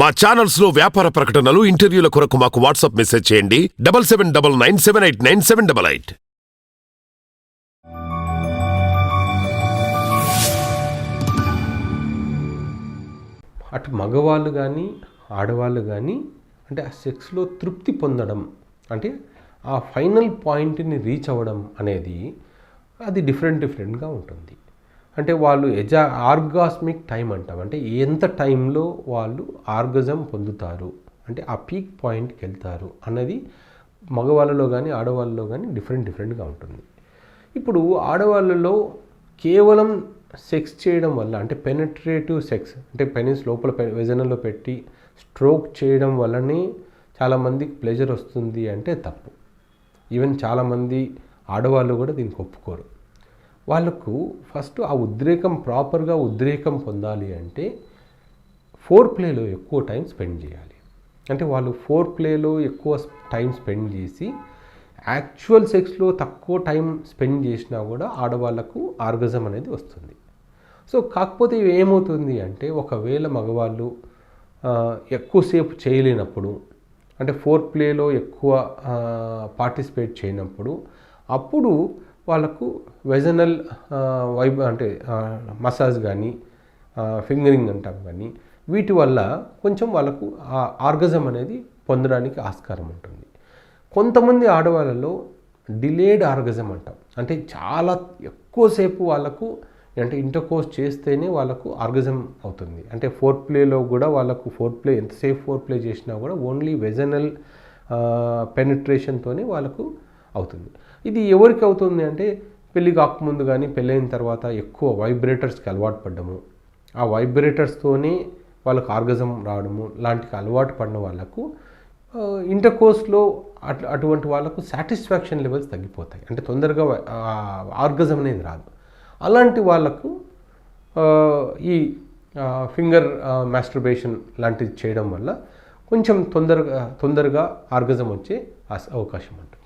మా ఛానల్స్లో వ్యాపార ప్రకటనలు ఇంటర్వ్యూల కొరకు మాకు వాట్సాప్ మెసేజ్ చేయండి. Double seven double nine seven eight nine seven double eight. అటు మగవాళ్ళు కానీ ఆడవాళ్ళు కానీ అంటే ఆ సెక్స్లో తృప్తి పొందడం అంటే ఆ ఫైనల్ పాయింట్ని రీచ్ అవ్వడం అనేది అది డిఫరెంట్ డిఫరెంట్గా ఉంటుంది. అంటే వాళ్ళు ఎజా ఆర్గాస్మిక్ టైం అంటాం. అంటే ఎంత టైంలో వాళ్ళు ఆర్గజం పొందుతారు? అంటే ఆ పీక్ పాయింట్కి వెళ్తారు అన్నది మగవాళ్ళలో కానీ ఆడవాళ్ళలో కానీ డిఫరెంట్ డిఫరెంట్గా ఉంటుంది. ఇప్పుడు ఆడవాళ్ళలో కేవలం సెక్స్ చేయడం వల్ల అంటే పెనట్రేటివ్ సెక్స్ అంటే పెనిస్ లోపల వెజనలో పెట్టి స్ట్రోక్ చేయడం వల్లనే చాలామందికి ప్లెజర్ వస్తుంది అంటే తప్పు. ఈవెన్ చాలామంది ఆడవాళ్ళు కూడా దీనికి ఒప్పుకోరు. వాళ్ళకు ఫస్ట్ ఆ ఉద్రేకం ప్రాపర్గా ఉద్రేకం పొందాలి అంటే ఫోర్ ప్లేలో ఎక్కువ టైం స్పెండ్ చేయాలి. అంటే వాళ్ళు ఫోర్ ప్లేలో ఎక్కువ టైం స్పెండ్ చేసి యాక్చువల్ సెక్స్లో తక్కువ టైం స్పెండ్ చేసినా కూడా ఆడవాళ్ళకు ఆర్గజం అనేది వస్తుంది. సో కాకపోతే ఏమవుతుంది అంటే ఒకవేళ మగవాళ్ళు ఎక్కువసేపు చేయలేనప్పుడు అంటే ఫోర్ ప్లేలో ఎక్కువ పార్టిసిపేట్ చేయనప్పుడు అప్పుడు వాళ్ళకు వెజనల్ వైబ్ అంటే మసాజ్ కానీ ఫింగరింగ్ అంటాం కానీ వీటి వల్ల కొంచెం వాళ్ళకు ఆర్గజం అనేది పొందడానికి ఆస్కారం ఉంటుంది. కొంతమంది ఆడవాళ్ళలో డిలేడ్ ఆర్గజం అంటాం. అంటే చాలా ఎక్కువసేపు వాళ్ళకు అంటే ఇంటర్కోర్స్ చేస్తేనే వాళ్ళకు ఆర్గజం అవుతుంది. అంటే ఫోర్ ప్లేలో కూడా వాళ్ళకు ఫోర్ ప్లే ఎంతసేపు ఫోర్ ప్లే చేసినా కూడా ఓన్లీ వెజనల్ పెనిట్రేషన్తోనే వాళ్ళకు అవుతుంది. ఇది ఎవరికి అవుతుంది అంటే పెళ్ళి కాకముందు కానీ పెళ్ళైన తర్వాత ఎక్కువ వైబ్రేటర్స్కి అలవాటు పడ్డము. ఆ వైబ్రేటర్స్తోనే వాళ్ళకు ఆర్గజం రావడము లాంటికి అలవాటు పడిన వాళ్ళకు ఇంటర్ కోర్స్లో అటు అటువంటి వాళ్ళకు సాటిస్ఫాక్షన్ లెవెల్స్ తగ్గిపోతాయి. అంటే తొందరగా ఆర్గజం అనేది రాదు. అలాంటి వాళ్ళకు ఈ ఫింగర్ మాస్టర్బేషన్ లాంటిది చేయడం వల్ల కొంచెం తొందరగా తొందరగా ఆర్గజం వచ్చే అవకాశం ఉంటుంది.